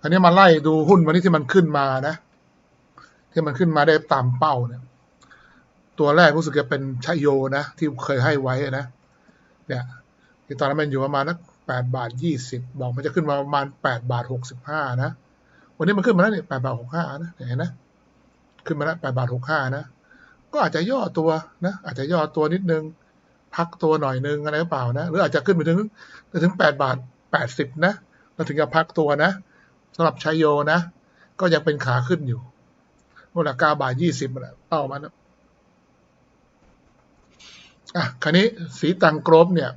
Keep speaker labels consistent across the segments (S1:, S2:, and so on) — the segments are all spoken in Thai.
S1: อันนี้มาไล่ดูหุ้นวันนี้ที่มันขึ้นมานะ ที่มันขึ้นมาได้ตามเป้าเนี่ย ตัวแรกรู้สึกจะเป็นชโยนะ ที่เคยให้ไว้นะ เนี่ยที่ตอนนั้นมันอยู่ประมาณนักแปดบาทยี่สิบบอกมันจะขึ้นมาประมาณแปดบาทหกสิบห้านะ วันนี้มันขึ้นมาแล้วเนี่ยแปดบาทหกห้านะเห็นนะ ขึ้นมาแล้วแปดบาทหกห้านะ ก็อาจจะย่อตัวนะ อาจจะย่อตัวนิดนึง พักตัวหน่อยนึงอะไรหรือเปล่านะ หรืออาจจะขึ้นไปถึงไปถึงแปดบาทแปดสิบนะ แล้วถึงจะพักตัวนะ สำหรับชัยโยนะ ก็ยังเป็นขาขึ้นอยู่มูลค่าบาทยี่สิบเป้ามันะอะคราวนี้สีตังกรบเนี่ย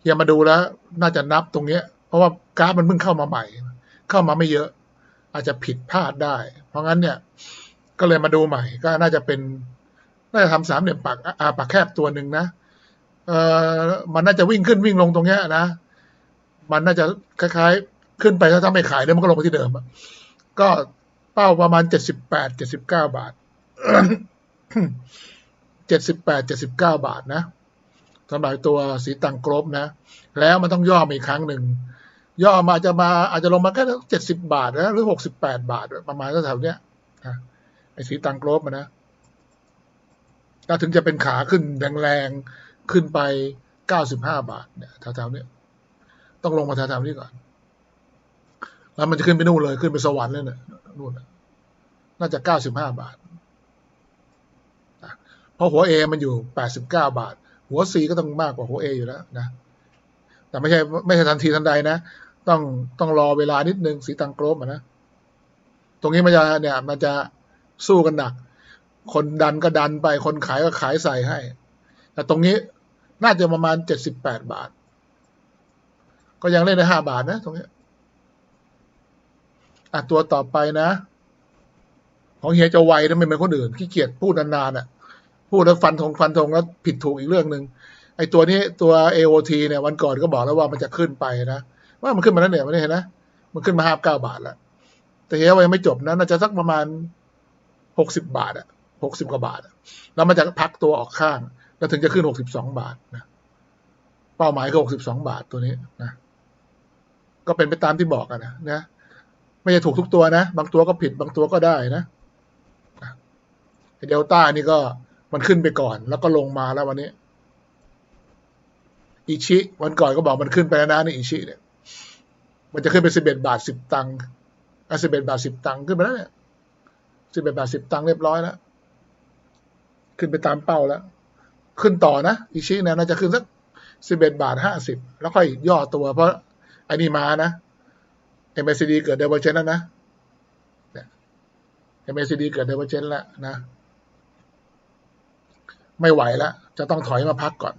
S1: เฮียมาดูแล้ว น่าจะนับตรงเนี้ย เพราะว่ากราฟมันเพิ่งเข้ามาใหม่ เข้ามาไม่เยอะ อาจจะผิดพลาดได้ เพราะงั้นเนี่ย ก็เลยมาดูใหม่ ก็น่าจะเป็นน่าจะทำสามเหลี่ยมปากอาปากแคบตัวหนึ่งนะเออมันน่าจะวิ่งขึ้นวิ่งลงตรงเนี้ยนะ มันน่าจะคล้ายๆ ขึ้นไปถ้าทำไม่ขายเนี่ยมันก็ลงไปที่เดิมก็เป้าประมาณเจ็ดสิบแปดเจ็ดสิบเก้าบาทเจ็ดสิบแปดเจ็ดสิบเก้าบาทนะสำหรับตัวสีตังกรบนะ แล้วมันต้องย่อมาอีกครั้งหนึ่ง ย่อมาจะมาอาจจะลงมาแค่เจ็ดสิบาทนะหรือหกสิบแปดบาท ประมาณแถวเนี้ยไอ้สีตังกรบนนะก็ถึงจะเป็นขาขึ้นแรงๆ ขึ้นไปเก้าสิบห้าบาทเนี่ยแถวๆเนี้ยต้องลงมาแถวๆนี้ก่อน แล้วมันจะขึ้นไปนู่นเลย ขึ้นไปสวรรค์เลยเนี่ยนู่นน่ะน่าจะเก้าสิบห้าบาทเพราะหัว A มันอยู่แปดสิบเก้าบาท หัว C ก็ต้องมากกว่าหัว A อยู่แล้วนะแต่ไม่ใช่ไม่ใช่ทันทีทันใดนะต้องต้องรอเวลานิดนึงสีตังโกรบนะตรงนี้มันจะเนี่ย มันจะสู้กันหนัก คนดันก็ดันไป คนขายก็ขายใส่ให้ แต่ตรงนี้น่าจะประมาณเจ็ดสิบแปดบาท ก็ยังเล่นได้ห้าบาทนะตรงนี้ อะตัวต่อไปนะ ของเฮียจะไวนะไม่เหมือนคนอื่นขี้เกียจพูดนานๆอะ พูดแล้วฟันธงฟันธงแล้วผิดถูกอีกเรื่องหนึ่งไอ้ตัวนี้ตัว AOT เนี่ยวันก่อนก็บอกแล้วว่ามันจะขึ้นไปนะว่ามันขึ้นมาแล้วเนี่ยมันเห็นนะมันขึ้นมาห้าเก้าบาทแล้วแต่เฮียว่ายังไม่จบนะน่าจะสักประมาณหกสิบบาทอะหกสิบกว่าบาทแล้วมันจะพักตัวออกข้าง แล้วถึงจะขึ้นหกสิบสองบาทนะเป้าหมายคือหกสิบสองบาทตัวนี้นะก็เป็นไปตามที่บอกอะนะนะ ไม่ใช่ถูกทุกตัวนะ บางตัวก็ผิดบางตัวก็ได้นะเดลต้านี่ก็มันขึ้นไปก่อน แล้วก็ลงมาแล้ววันนี้ อิชิ วันก่อนก็บอกมันขึ้นไปแล้วนะนี่อิชิเนี่ย มันจะขึ้นไปสิบเอ็ดบาทสิบตังค์อะสิบเอ็ดบาทสิบตังค์ขึ้นไปแล้วเนี่ยสิบเอ็ดบาทสิบตังค์เรียบร้อยแล้วขึ้นไปตามเป้าแล้ว ขึ้นต่อนะอิชิเนี่ยน่าจะขึ้นสักสิบเอ็ดบาทห้าสิบแล้วค่อยย่อตัว เพราะไอ้นี่มานะ MACD เกิดเดเวอร์เจนแล้วนะ MACD เกิดเดเวอร์เจนแล้วนะ ไม่ไหวแล้ว จะต้องถอยมาพักก่อน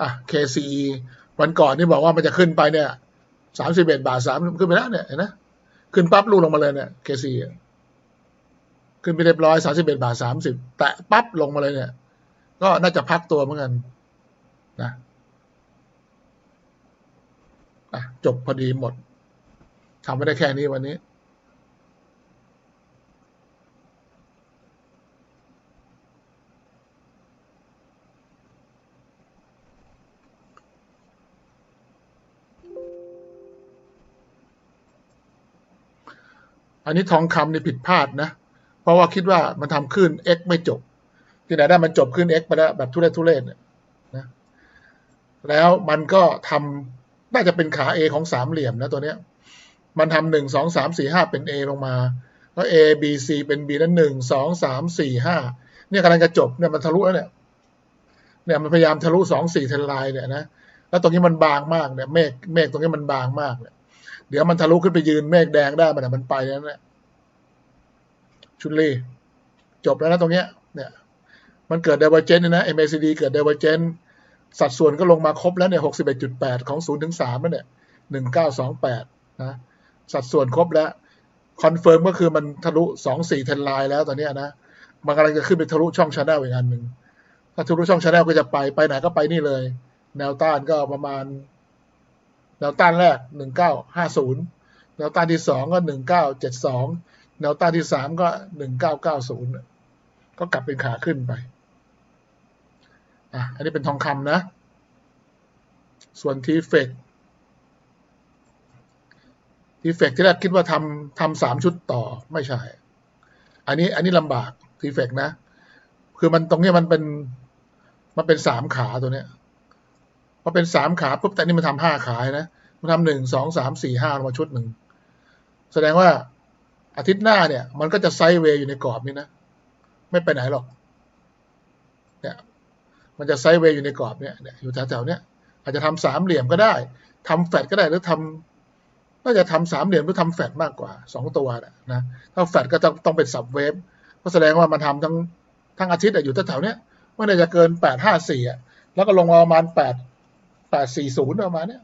S1: อะ KCE วันก่อนนี่บอกว่ามันจะขึ้นไปเนี่ยสามสิบเอ็ดบาทสามขึ้นไปแล้วเนี่ยเห็นไหมขึ้นปั๊บลูกลงมาเลยเนี่ย KCE ขึ้นไปเรียบร้อยสามสิบเอ็ดบาทสามสิบแตะปั๊บลงมาเลยเนี่ย ก็น่าจะพักตัวเหมือนกันนะ่ะจบพอดีหมดทำไม่ได้แค่นี้วันนี้อันนี้ทองคำนี่ผิดพลาดนะ เพราะว่าคิดว่ามันทำขึ้น x ไม่จบ ที่ไหนได้มันจบขึ้น x ไปแล้วแบบทุเรศทุเรศเนี่ยนะ แล้วมันก็ทำ น่าจะเป็นขา A ของสามเหลี่ยมนะตัวเนี้ย มันทำหนึ่งสองสามสี่ห้าเป็น A ลงมาแล้ว A B C เป็น B นั้นหนึ่งสองสามสี่ห้าเนี่ยกำลังจะจบเนี่ยมันทะลุแล้วเนี่ยเนี่ยมันพยายามทะลุสองสี่เทนไลน์เนี่ยนะแล้วตรงนี้มันบางมากเนี่ยเมฆเมฆตรงนี้มันบางมากเนี่ยเดี๋ยวมันทะลุขึ้นไปยืนเมฆแดงได้มันมันไปแล้วเนี่ยชุนลีจบแล้วนะตรงเนี้ย เนี่ย มันเกิดเดเวอร์เจนเนี่ยนะ MACD เกิดเดเวอร์เจน สัดส่วนก็ลงมาครบแล้วเนี่ยหกสิบเอ็ดจุดแปดของศูนย์ถึงสามเนี่ยหนึ่งเก้าสองแปดนะ สัดส่วนครบแล้วคอนเฟิร์มก็คือมันทะลุสองสี่เทนไลน์แล้วตอนนี้นะ มันกำลังจะขึ้นไปทะลุช่องชาแนลอีกอันหนึ่งถ้าทะลุช่องชาแนลก็จะไปไปไหนก็ไปนี่เลย แนวต้านก็ประมาณ แนวต้านแรกหนึ่งเก้าห้าศูนย์แนวต้านที่สองก็หนึ่งเก้าเจ็ดสองแนวต้านที่สามก็หนึ่งเก้าเก้าศูนย์ก็กลับเป็นขาขึ้นไป อะอันนี้เป็นทองคำนะ ส่วนทีเฟกทีเฟกที่แรกคิดว่าทำทำสามชุดต่อไม่ใช่ อันนี้อันนี้ลำบากทีเฟกนะ คือมันตรงนี้มันเป็นมันเป็นสามขาตัวเนี้ยพอเป็นสามขาปุ๊บแต่นี่มันทำห้าขานะ มันทำหนึ่งสองสามสี่ห้ามาชุดหนึ่ง แสดงว่าอาทิตย์หน้าเนี่ย มันก็จะไซด์เวย์อยู่ในกรอบนี้นะ ไม่ไปไหนหรอก เนี่ย มันจะไซด์เวย์อยู่ในกรอบเนี่ยอยู่แถวๆเนี้ยอาจจะทำสามเหลี่ยมก็ได้ทำแฟดก็ได้หรือทำน่าจะทำสามเหลี่ยมหรือทำแฟดมากกว่าสองตัวนะนะถ้าแฟดก็ต้องต้องเป็นสับเวฟก็แสดงว่ามันทำทั้งทั้งอาทิตย์อยู่แถวๆเนี้ยไม่ได้จะเกินแปดห้าสี่อะแล้วก็ลงมาประมาณแปดแปดสี่ศูนย์ประมาณเนี้ย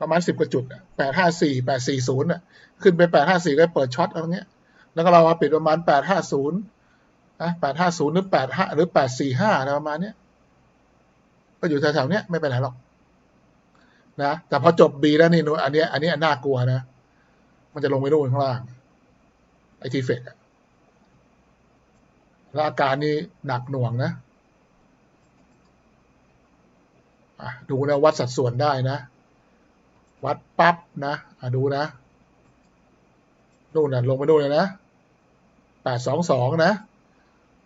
S1: ประมาณสิบกว่าจุดแปดห้าสี่แปดสี่ศูนย์ะขึ้นไปแปดห้าสี่ก็เปิดช็อตอะไรเงี้ย แล้วก็เรามาปิดประมาณแปดห้าศูนย์ นะแปดห้าศูนย์หรือแปดห้าหรือแปดสี่ห้าอะไรประมาณเนี้ยก็อยู่แถวๆเนี้ยไม่ไปไหนหรอก นะแต่พอจบบีแล้วนี่นอันนี้อันนี้น่ากลัวนะ มันจะลงไปนู่นข้างล่างไอทีเฟกอะแล้วอาการนี้หนักหน่วงนะอะดูนะวัดสัดส่วนได้นะ วัดปั๊บนะอะดูนะนู่นน่ะลงไปนู่นเลยนะแปดสองสองนะ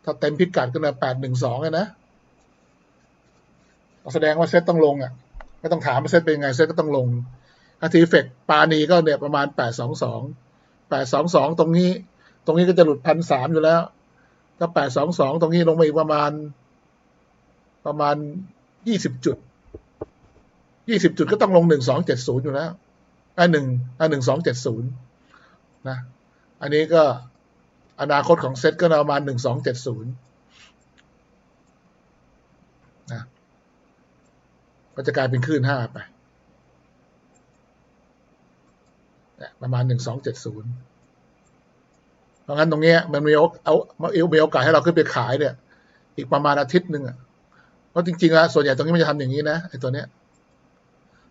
S1: ถ้าเต็มพิกัดก็นะแปดหนึ่งสองนะแสดงว่าเซตต้องลงอะ ไม่ต้องถามว่าเซตเป็นไงเซตก็ต้องลงอาทีเฟกปานีก็เนี่ยประมาณแปดสองสองแปดสองสองตรงนี้ ตรงนี้ก็จะหลุดพันสามอยู่แล้ว ถ้าแปดสองสองตรงนี้ลงมาอีกประมาณ ประมาณยี่สิบจุดยี่สิบจุดก็ต้องลงหนึ่งสองเจ็ดศูนย์อยู่แล้วอ่าหนึ่งอ่าหนึ่งสองเจ็ดศูนย์นะ อันนี้ก็ อนาคตของเซตก็ประมาณหนึ่งสองเจ็ดศูนย์นะก็จะกลายเป็นคลื่นห้าไปประมาณหนึ่งสองเจ็ดศูนย์เพราะงั้นตรงนี้มันมีเอามีโอกาสให้เราขึ้นไปขายเนี่ย อีกประมาณอาทิตย์หนึ่งอะเพราะจริงๆแล้วส่วนใหญ่ตรงนี้มันจะทำอย่างนี้นะไอ้ตัวเนี้ย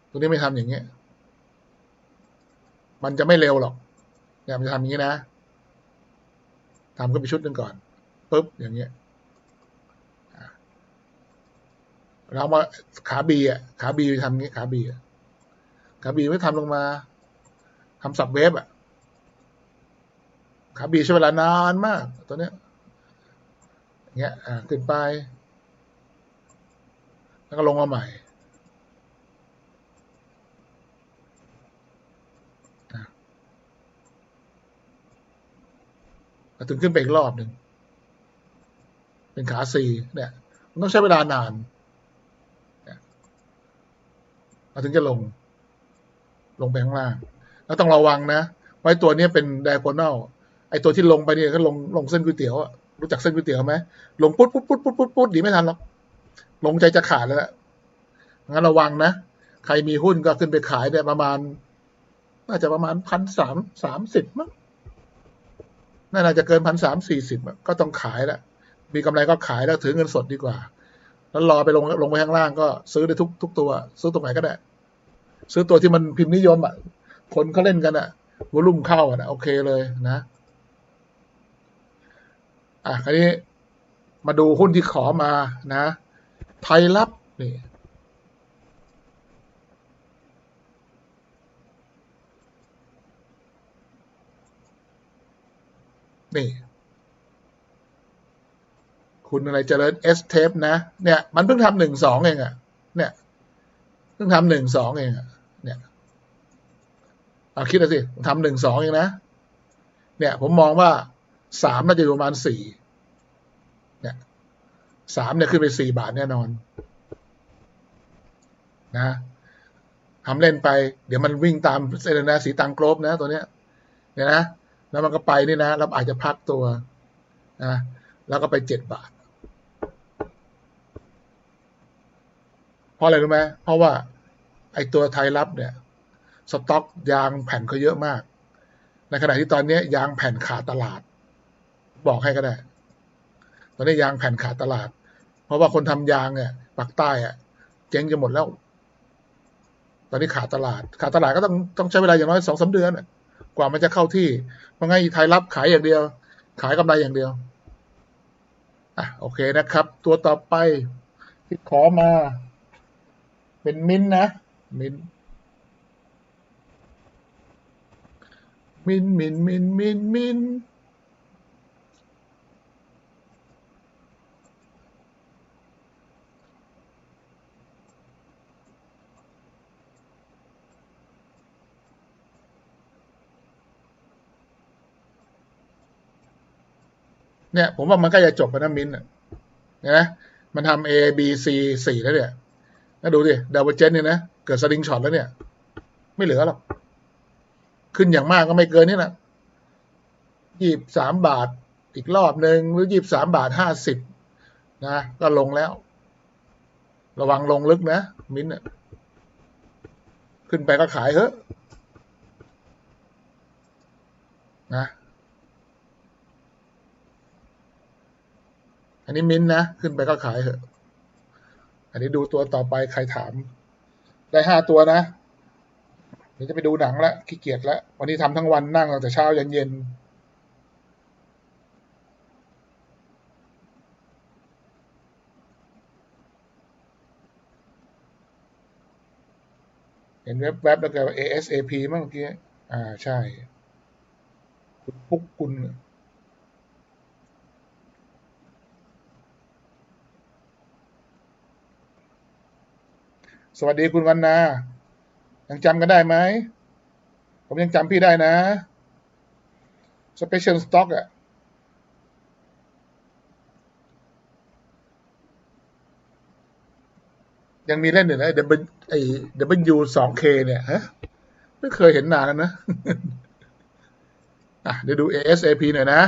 S1: ตัวนี้ไม่ทำอย่างเงี้ยมันจะไม่เร็วหรอกเนี่ยมันจะทำอย่างนี้นะ ทำขึ้นไปชุดหนึ่งก่อนปุ๊บอย่างเงี้ยเรามาขาบีอะขาบีไปทำงี้ขาบีอะขาบีไม่ทำลงมาทำสับเวฟอะขาบีใช้เวลานานมากตัวเนี้ยอย่างเงี้ยอ่าขึ้นไป แล้วก็ลงมาใหม่ ถึงขึ้นไปอีกรอบหนึ่ง เป็นขาสี่เนี่ย มันต้องใช้เวลานานมาถึงจะลง ลงไปข้างล่าง แล้วต้องระวังนะ ไว้ตัวนี้เป็นไดโกน a ลไอตัวที่ลงไปเนี่ยก็ลงลงเส้นก๋วยเตี๋ยวรู้จักเส้นก๋วยเตี๋ยวไหมลงปุ๊ดปุ๊ดปุ๊ดปุ๊ดปุ๊ดปุ๊ดดีไม่ทันหรอกลงใจจะขาดแล้วงั้นระวังนะ ใครมีหุ้นก็ขึ้นไปขายได้ประมาณ น่าจะประมาณพันสามสามสิบมั้ง น่าจะเกินพันสามสี่สิบก็ต้องขายแล้วมีกำไรก็ขายแล้วถือเงินสดดีกว่า แล้วรอไปลงลงไปข้างล่างก็ซื้อได้ทุกทุกตัว ซื้อตรงไหนก็ได้ ซื้อตัวที่มันพิมพ์นิยมอะ คนเขาเล่นกันอะวอลุ่มเข้าอะโอเคเลยนะ อะคราวนี้มาดูหุ้นที่ขอมานะ ไทยรับนี่ นี่ คุณอะไรเจริญเอสเทปนะเนี่ย มันเพิ่งทำหนึ่งสองเองอะเนี่ยเพิ่งทำหนึ่งสองเองอะเนี่ยเอาคิดดูสิทำหนึ่งสองเองนะเนี่ย ผมมองว่าสามน่าจะอยู่ประมาณสี่เนี่ยสามเนี่ยขึ้นไปสี่บาทแน่นอน นะทำเล่นไป เดี๋ยวมันวิ่งตามเซเลนาสีตังโกลบนะ ตัวเนี้ย เนี่ยนะ แล้วมันก็ไปนี่นะเราอาจจะพักตัวนะแล้วก็ไปเจ็ดบาท เพราะอะไรรู้ไหมเพราะว่าไอ้ตัวไทยรับเนี่ย สต็อกยางแผ่นเขาเยอะมาก ในขณะที่ตอนนี้ยางแผ่นขาดตลาด บอกให้ก็ได้ ตอนนี้ยางแผ่นขาดตลาด เพราะว่าคนทำยางเนี่ยปากใต้อะเจ๊งจะหมดแล้ว ตอนนี้ขาดตลาด ขาดตลาดก็ต้องต้องใช้เวลาอย่างน้อยสองสาเดือน กว่ามันจะเข้าที่ เพราะงั้นไทยรับขายอย่างเดียว ขายกำไรอย่างเดียวอะโอเคนะครับ ตัวต่อไปที่ขอมา เป็นมินนะมินมินมินมินมินมิน เนี่ย ผมว่ามันก็จะจบไปนะมินอะเห็นไหมมันทำ A B C สี่แล้วเนี่ยแล้วดูดิดาวเจนเนี่ยนะ เกิดสลิงช็อตแล้วเนี่ย ไม่เหลือหรอก ขึ้นอย่างมากก็ไม่เกินนี่แหละยี่สามบาทอีกรอบหนึ่งหรือยี่สามบาทห้าสิบนะ ก็ลงแล้ว ระวังลงลึกนะ มิ้นท์ขึ้นไปก็ขายเถอะนะ อันนี้มิ้นนะ ขึ้นไปก็ขายเถอะ อันนี้ดูตัวต่อไปใครถาม ได้ห้าตัวนะเดี๋ยวจะไปดูหนังแล้วขี้เกียจแล้ววันนี้ทำทั้งวันนั่งตั้งแต่เช้ายันเย็นเห็นแวบๆแล้วก็ ASAP มั้งเมื่อกี้ อ่า ใช่ คุณปุ๊กคุณ สวัสดีคุณวันนา ยังจำกันได้ไหม ผมยังจำพี่ได้นะ Special Stock อะยังมีเล่นอยู่นะ W ไอ้ W สอง K เนี่ยฮะไม่เคยเห็นนานแล้วนะ อะ เดี๋ยวดู ASAP หน่อยนะ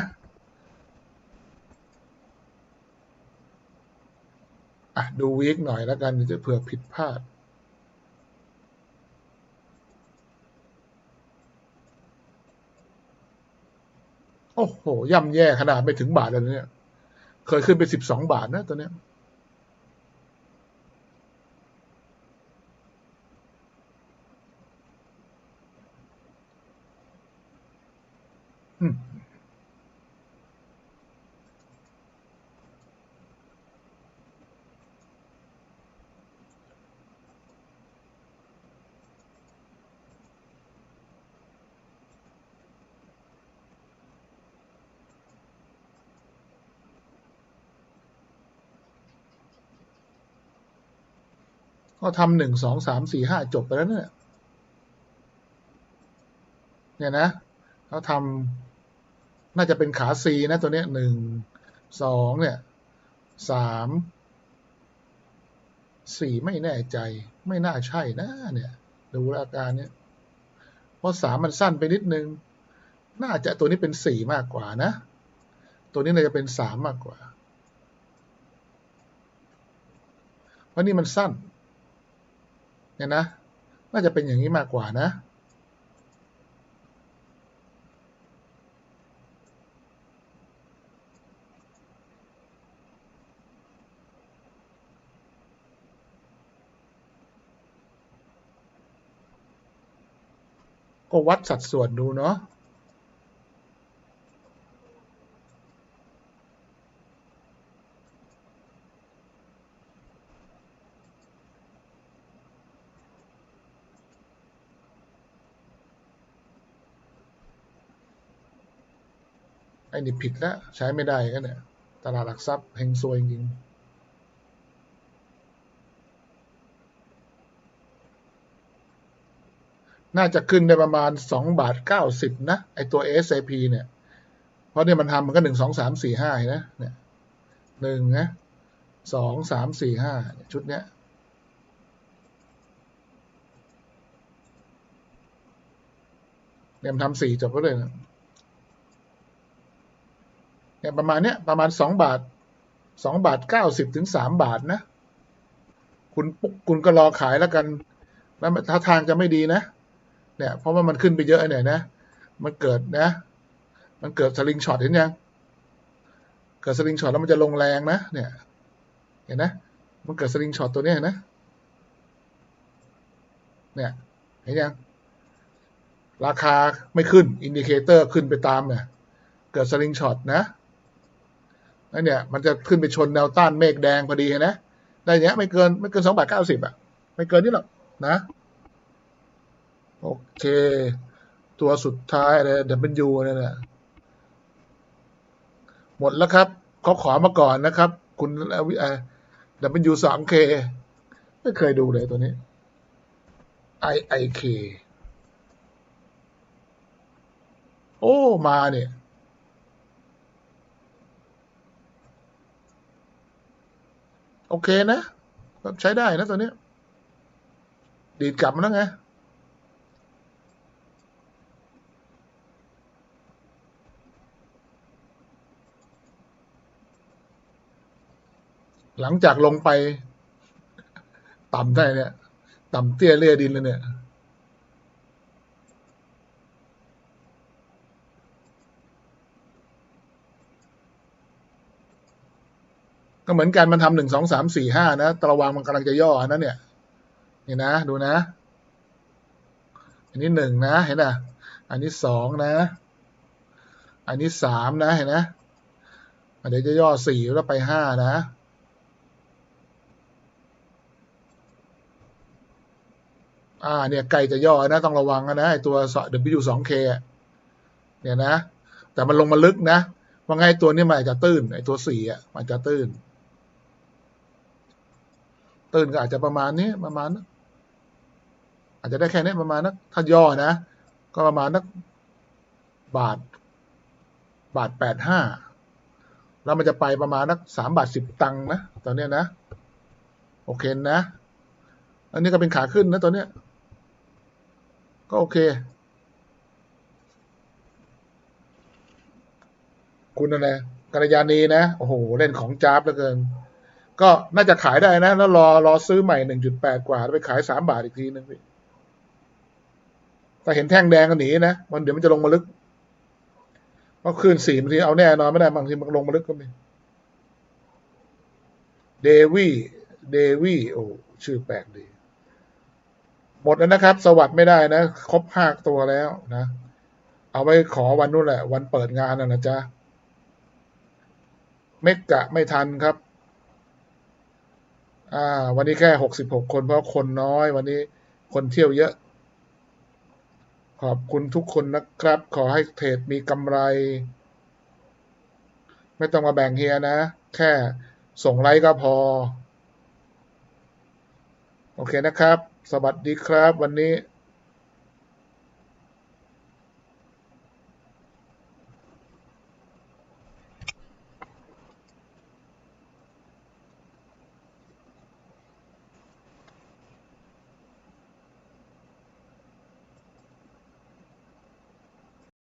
S1: อะ ดูวีคหน่อยแล้วกันจะเผื่อผิดพลาด โอ้โห ย่ำแย่ขนาดไม่ถึงบาทแล้วเนี่ย เคยขึ้นไปสิบสองบาทนะตัวเนี้ยอืม ก็ทำหนึ่งสองสามสี่ห้าจบไปแล้วเนี่ยเนี่ยนะเขาทำน่าจะเป็นขาซีนะตัวเนี้ยหนึ่งสองเนี่ยสามสี่ไม่แน่ใจ ไม่น่าใช่นะเนี่ย ดูอาการเนี่ยเพราะสามมันสั้นไปนิดนึง น่าจะตัวนี้เป็นสี่มากกว่านะ ตัวนี้น่าจะเป็นสามมากกว่าเพราะนี่มันสั้น เนี่ยนะ น่าจะเป็นอย่างนี้มากกว่านะก็วัดสัดส่วนดูเนาะ ไอ้นี่ผิดแล้วใช้ไม่ได้ก็เนี่ย ตลาดหลักทรัพย์เฮงซวยจริงๆน่าจะขึ้นได้ประมาณสองบาทเก้าสิบนะ ไอตัว SAP เนี่ย เพราะเนี่ยมันทำมันก็หนึ่งสองสามสี่ห้านะเนี่ยหนึ่งนะสองสามสี่ห้าชุดเนี้ยเนี่ยมันทำสี่จบก็เลยนะ เนี่ยประมาณเนี้ยประมาณสองบาทสองบาทเก้าสิบถึงสามบาทนะ คุณคุณก็รอขายแล้วกันแล้วถ้าทางจะไม่ดีนะ เนี่ย เพราะว่ามันขึ้นไปเยอะหน่อยนะ มันเกิดนะ มันเกิดสลิงช็อตเห็นยัง เกิดสลิงช็อตแล้วมันจะลงแรงนะ เนี่ย เห็นนะ มันเกิดสลิงช็อตตัวนี้นะ เนี่ย เห็นยัง ราคาไม่ขึ้น อินดิเคเตอร์ขึ้นไปตามเนี่ย เกิดสลิงช็อตนะ แล้วเนี่ยมันจะขึ้นไปชนแนวต้านเมฆแดงพอดีนะได้เนี้ยไม่เกินไม่เกินสองบาทเก้าสิบอะ ไม่เกินนี่หรอกนะ โอเค ตัวสุดท้ายอะไรเดี๋ยวเป็นยูเนั่นแหละหมดแล้วครับเขาขอมาก่อนนะครับ คุณวิเดี๋ยวเป็นยูสองเคไม่เคยดูเลยตัวนี้ I I K โอ้ มาเนี่ย โอเคนะใช้ได้นะตัวเนี้ย ดีดกลับมาแล้วไงหลังจากลงไป ต่ำได้เนี่ย ต่ำเตี้ยเลี่ยดินเลยเนี่ย เหมือนกันมันทำหนึ่งสองสามสี่ห้านะตะระวังมันกำลังจะย่อนะเนี่ยนี่นะ ดูนะ อันนี้หนึ่งนะ เห็นอะ อันนี้สองนะ อันนี้สามนะ เห็นนะเดี๋ยวจะย่อสี่แล้วไปห้านะอ่าเนี่ยไก่จะย่อนะต้องระวังนะไอตัว W2K เนี่ยนะ แต่มันลงมาลึกนะว่าไงตัวนี้มันอาจจะตื้นไอตัวสี่อะมันจะตื้น ตื้นก็อาจจะประมาณนี้ประมาณนะอาจจะได้แค่นี้ประมาณนะถ้าย่อนะ ก็ประมาณนักบาท บาทแปดห้าแล้วมันจะไปประมาณนักสามบาทสิบตังค์นะตอนเนี้ยนะ โอเคนะ อันนี้ก็เป็นขาขึ้นนะตัวเนี้ย ก็โอเค คุณอะไรกัลยาณีนะ โอ้โห เล่นของจ้าบเหลือเกิน ก็น่าจะขายได้นะ แล้วรอรอซื้อใหม่หนึ่งจุดแปดกว่าแล้วไปขายสามบาทอีกทีนึงพี่ถ้าเห็นแท่งแดงก็หนีนะ มันเดี๋ยวมันจะลงมาลึกเพราะคืนสี่บางทีเอาแน่นอนไม่ได้บางทีมันลงมาลึกก็มีเดวี่เดวี่โอ้ชื่อแปลกดี หมดแล้วนะครับ สวัสด์ไม่ได้นะ ครบห้าตัวแล้วนะ เอาไว้ขอวันนู้นแหละ วันเปิดงานนะนะจ๊ะเมกกะไม่ทันครับ อ่า วันนี้แค่หกสิบหกคนเพราะคนน้อย วันนี้คนเที่ยวเยอะ ขอบคุณทุกคนนะครับ ขอให้เทรดมีกำไร ไม่ต้องมาแบ่งเฮียนะ แค่ส่งไลค์ก็พอ โอเคนะครับ สวัสดีครับวันนี้